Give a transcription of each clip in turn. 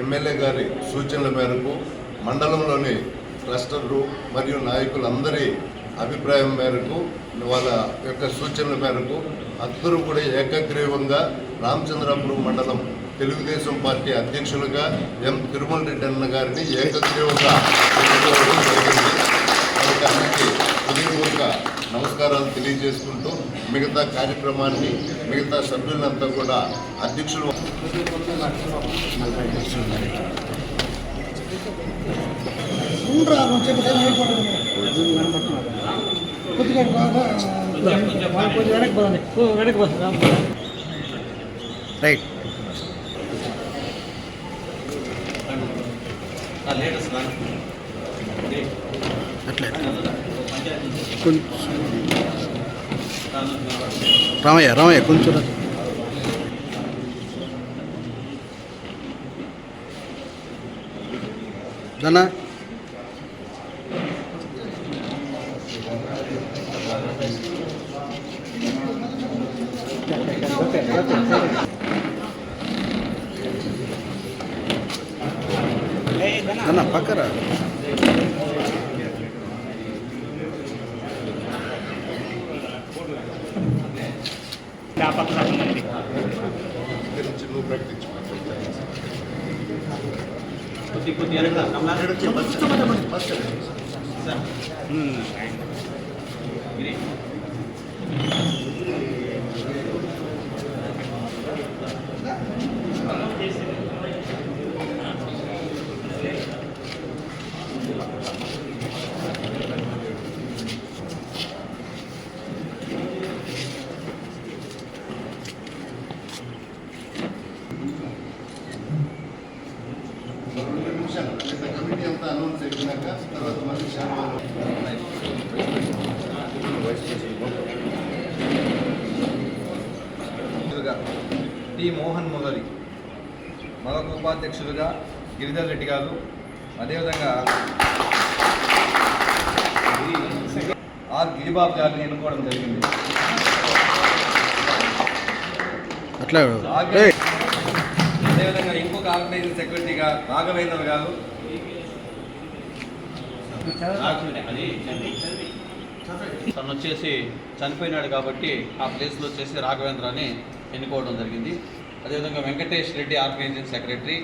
MLA గారి సూచనల మేరకు మండలంలోని క్లస్టర్లు మరియు నాయకులందరి అభిప్రాయం మేరకు వాళ్ళ యొక్క సూచనల మేరకు అందరూ కూడా ఏకగ్రీవంగా రామచంద్రాపురం మండలం తెలుగుదేశం పార్టీ అధ్యక్షులుగా ఎం. తిరుమల రెడ్డి అన్న గారిని ఏకగ్రీవంగా జరిగింది. హృదయపూర్వక నమస్కారాలు తెలియజేసుకుంటూ మిగతా కార్యక్రమాన్ని మిగతా సభ్యులంతా కూడా అధ్యక్షులు ఉండరా కొంచెం కొంచెం రామయ్య రామయ్య కొంచెం రా. దన్నా పక్కరా. గురించి నువ్వు ప్రకటించు రెండు కమిటీ అంతా అనౌన్స్ తర్వాత మళ్ళీ టి. మోహన్ మురళి మరొక ఉపాధ్యక్షులుగా గిరిధర్ రెడ్డి గారు. అదేవిధంగా ఆర్. గిరిబాబు గారిని ఎన్నుకోవడం జరిగింది. అదేవిధంగా ఇంకొక ఆర్గనైజింగ్ సెక్రటరీగా రాఘవేంద్ర గారు. తను వచ్చేసి చనిపోయినాడు కాబట్టి ఆ ప్లేస్లో వచ్చేసి రాఘవేంద్ర అని ఎన్నుకోవడం జరిగింది. అదేవిధంగా వెంకటేష్ రెడ్డి ఆర్గనైజింగ్ సెక్రటరీ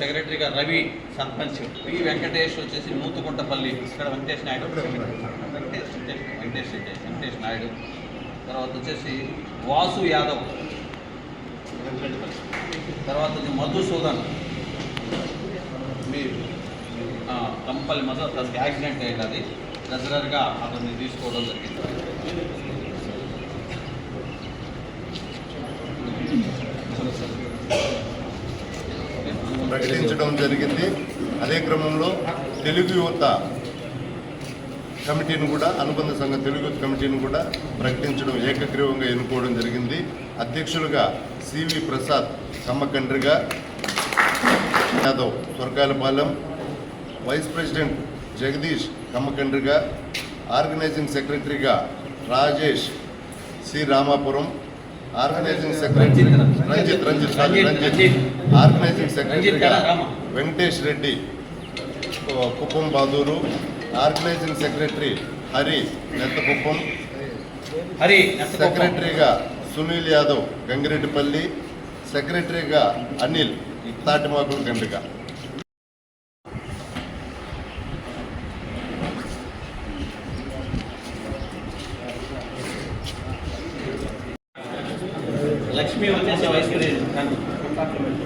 సెక్రటరీగా రవి సర్పంచ్ వి వెంకటేష్ వచ్చేసి నూతుకుంటపల్లి ఇక్కడ వెంకటేష్ నాయుడు. వెంకటేష్ వెంకటేష్ రెడ్డి వెంకటేష్ నాయుడు. తర్వాత వచ్చేసి వాసు యాదవ్. తర్వాత వచ్చి మధుసూదన్ మీ కంపల్ మధ్య మధు యాక్సిడెంట్ అయినది రెజరర్గా అతన్ని తీసుకోవడం జరిగింది. ప్రకటించడం జరిగింది. అదే క్రమంలో తెలుగు యువత కమిటీని కూడా అనుబంధ సంఘ తెలుగు యువత కమిటీని కూడా ప్రకటించడం ఏకగ్రీవంగా ఎన్నుకోవడం జరిగింది. అధ్యక్షులుగా CV Prasad Kammakandriga Yadav Swargalapalem vice president Jagadish Kammakandriga organising సెక్రటరీగా Rajesh C Ramapuram organising secretary Ranjit Ranjit Ranjit organising సెక్రటరీగా వెంకటేష్ రెడ్డి కుప్పం బాదూరు ఆర్గనైజింగ్ సెక్రటరీ హరి నెత్తకుప్పం హరి సెక్రటరీగా సునీల్ యాదవ్ గంగిరెడ్డిపల్లి సెక్రటరీగా అనిల్ తాటిమాకుల గండిగా లక్ష్మి వచ్చేసి వైస్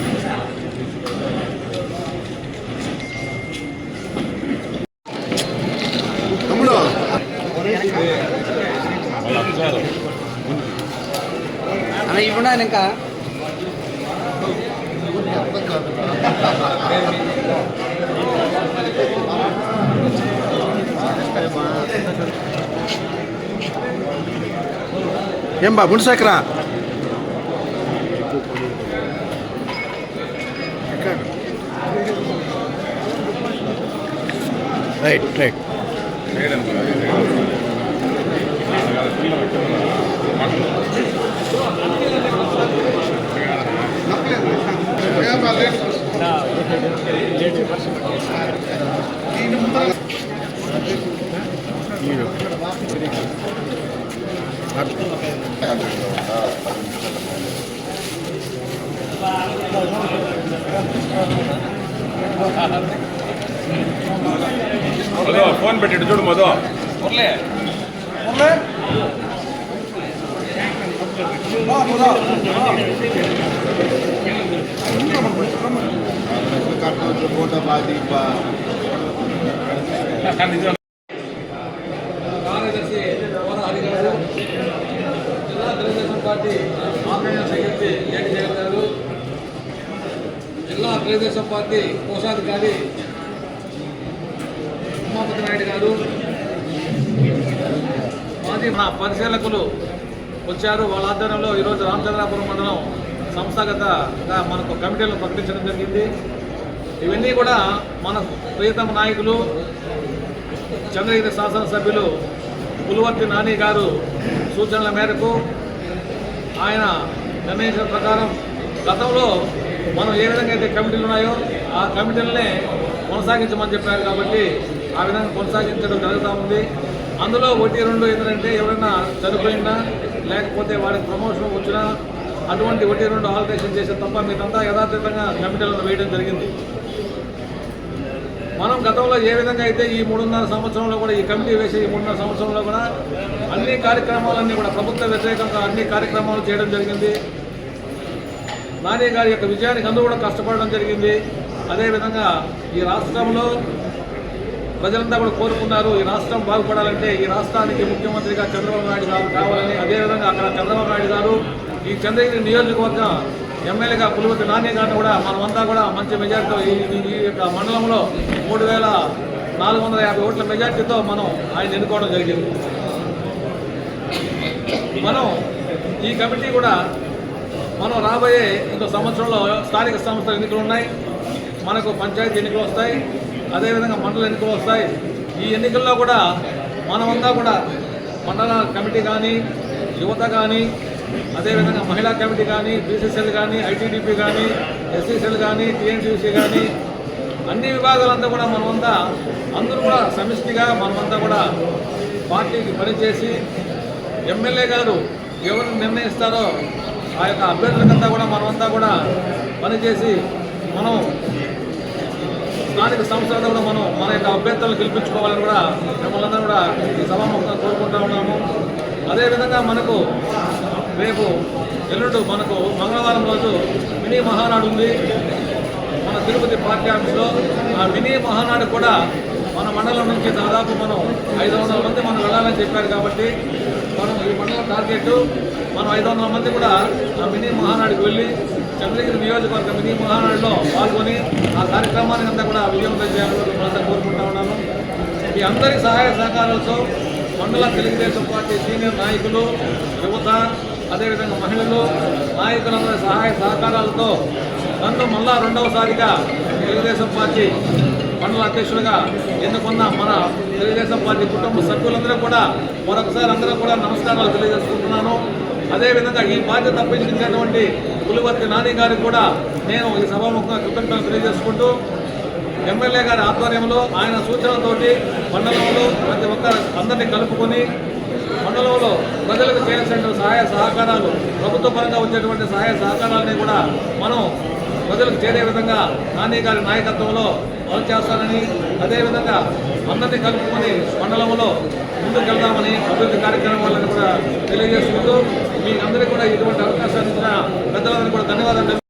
ప్రెసిడెంట్ అన్న ఇవ్వండి ఆయన ఇంకా అర్థం కాదు మేము ఏం బా గుండెసాకరా రైట్ రైట్ ಫೋನ್ ಬಿಟ್ಟಿಟ್ಟು ಚೂಡು ಮದು ಮುರಳೆ ಮುರಳೆ కార్యదర్శి కోన హరి గారు జిల్లా తెలుగుదేశం పార్టీ ఆన్లైన్ సెక్రటరీ ఏటి జగన్ గారు జిల్లా తెలుగుదేశం పార్టీ కోశాధికారి ఉమాపతి నాయుడు గారు. మాజీ మన పరిశీలకులు వచ్చారు. వాళ్ళ ఆధ్వర్యంలో ఈరోజు రామచంద్రాపురం మండలం సంస్థాగతంగా మనకు కమిటీలను ప్రకటించడం జరిగింది. ఇవన్నీ కూడా మన ప్రియతమ నాయకులు చంద్రగిరి శాసనసభ్యులు పులివర్తి నాని గారు సూచనల మేరకు ఆయన నిర్ణయించిన ప్రకారం గతంలో మనం ఏ విధంగా అయితే కమిటీలు ఉన్నాయో ఆ కమిటీలనే కొనసాగించమని చెప్పారు కాబట్టి ఆ విధంగా కొనసాగించడం జరుగుతూ ఉంది. అందులో ఒకటి రెండు ఏంటంటే ఎవరైనా చనిపోయినా లేకపోతే వాడికి ప్రమోషన్ వచ్చినా అటువంటి ఒకటి రెండు ఆల్టరేషన్ చేసే తప్ప మీరంతా యథాతథంగా కమిటీలను వేయడం జరిగింది. మనం గతంలో ఏ విధంగా అయితే ఈ మూడున్నర సంవత్సరంలో కూడా ఈ కమిటీ వేసి ఈ మూడున్నర సంవత్సరంలో కూడా అన్ని కార్యక్రమాలన్నీ కూడా ప్రభుత్వ వ్యతిరేకంగా అన్ని కార్యక్రమాలు చేయడం జరిగింది. నాని గారి యొక్క విజయానికి అందరూ కూడా కష్టపడడం జరిగింది. అదేవిధంగా ఈ రాష్ట్రంలో ప్రజలంతా కూడా కోరుకున్నారు ఈ రాష్ట్రం బాగుపడాలంటే ఈ రాష్ట్రానికి ముఖ్యమంత్రిగా చంద్రబాబు నాయుడు గారు కావాలని అదేవిధంగా అక్కడ చంద్రబాబు నాయుడు గారు ఈ చంద్రగిరి నియోజకవర్గం ఎమ్మెల్యేగా పులివతి నాని గారిని కూడా మనమంతా కూడా మంచి మెజార్టీతో ఈ ఈ యొక్క మండలంలో మూడు వేల నాలుగు వందల యాభై ఓట్ల మెజార్టీతో మనం ఆయన ఎన్నుకోవడం జరిగింది. మనం ఈ కమిటీ కూడా మనం రాబోయే ఇంకో సంవత్సరంలో స్థానిక సంస్థల ఎన్నికలు ఉన్నాయి మనకు పంచాయతీ ఎన్నికలు వస్తాయి అదేవిధంగా మండల ఎన్నికలు వస్తాయి. ఈ ఎన్నికల్లో కూడా మనమంతా కూడా మండల కమిటీ కానీ యువత కానీ అదేవిధంగా మహిళా కమిటీ కానీ బీసీసీఎల్ కానీ ఐటీడీపీ కానీ ఎస్సీసీఎల్ కానీ టీఎన్టీసీ కానీ అన్ని విభాగాలంతా కూడా మనమంతా అందరూ కూడా సమిష్టిగా మనమంతా కూడా పార్టీకి పనిచేసి ఎమ్మెల్యే గారు ఎవరు నిర్ణయిస్తారో ఆ యొక్క అభ్యర్థులకంతా కూడా మనమంతా కూడా పనిచేసి మనం స్థానిక సంస్థలతో కూడా మనం మన యొక్క అభ్యర్థులను గెలిపించుకోవాలని కూడా మిమ్మల్ని అందరూ కూడా ఈ సభాముఖంగా కోరుకుంటా ఉన్నాము. అదేవిధంగా మనకు రేపు ఎల్లుండు మనకు మంగళవారం రోజు మినీ మహానాడు ఉంది. మన తిరుపతి పార్టీ ఆఫీస్లో ఆ మినీ మహానాడు కూడా మన మండలం నుంచి దాదాపు మనం ఐదు వందల మంది మనం వెళ్ళాలని చెప్పారు కాబట్టి మనం ఈ మండలం టార్గెట్ మనం ఐదు వందల మంది కూడా ఆ మినీ మహానాడుకు వెళ్ళి చంద్రగిరి నియోజకవర్గ మినీ మహానాడులో పాల్గొని ఆ కార్యక్రమాన్ని అంతా కూడా విజయవంతం చేయాలని మనతో కోరుకుంటా ఉన్నాను. మీ అందరి సహాయ సహకారాలతో మండల తెలుగుదేశం పార్టీ సీనియర్ నాయకులు యువత అదేవిధంగా మహిళలు నాయకులందరి సహాయ సహకారాలతో నన్ను మళ్ళా రెండవసారిగా తెలుగుదేశం పార్టీ మండల అధ్యక్షులుగా ఎన్నుకున్న మన తెలుగుదేశం పార్టీ కుటుంబ సభ్యులందరూ కూడా మరొకసారి అందరూ కూడా నమస్కారాలు తెలియజేసుకుంటున్నాను. అదేవిధంగా ఈ బాధ్యత అప్పగించినటువంటి పులివర్తి నాని గారికి కూడా నేను ఈ సభాముఖంగా కృతజ్ఞతలు తెలియజేసుకుంటూ ఎమ్మెల్యే గారి ఆధ్వర్యంలో ఆయన సూచనలతోటి మండలంలో ప్రతి ఒక్క అందరినీ కలుపుకొని మండలంలో ప్రజలకు చేయాల్సిన సహాయ సహకారాలు ప్రభుత్వ పరంగా వచ్చేటువంటి సహాయ సహకారాలని కూడా మనం ప్రజలకు చేరే విధంగా నాని గారి నాయకత్వంలో అమలు చేస్తానని అదేవిధంగా అందరినీ కలుపుకొని మండలంలో ముందుకు వెళ్దామని అభివృద్ధి కార్యక్రమాలను కూడా తెలియజేసుకుంటూ మీ అందరికీ కూడా ఇటువంటి అవకాశాన్ని ఇచ్చిన పెద్దలందరికీ కూడా ధన్యవాదాలు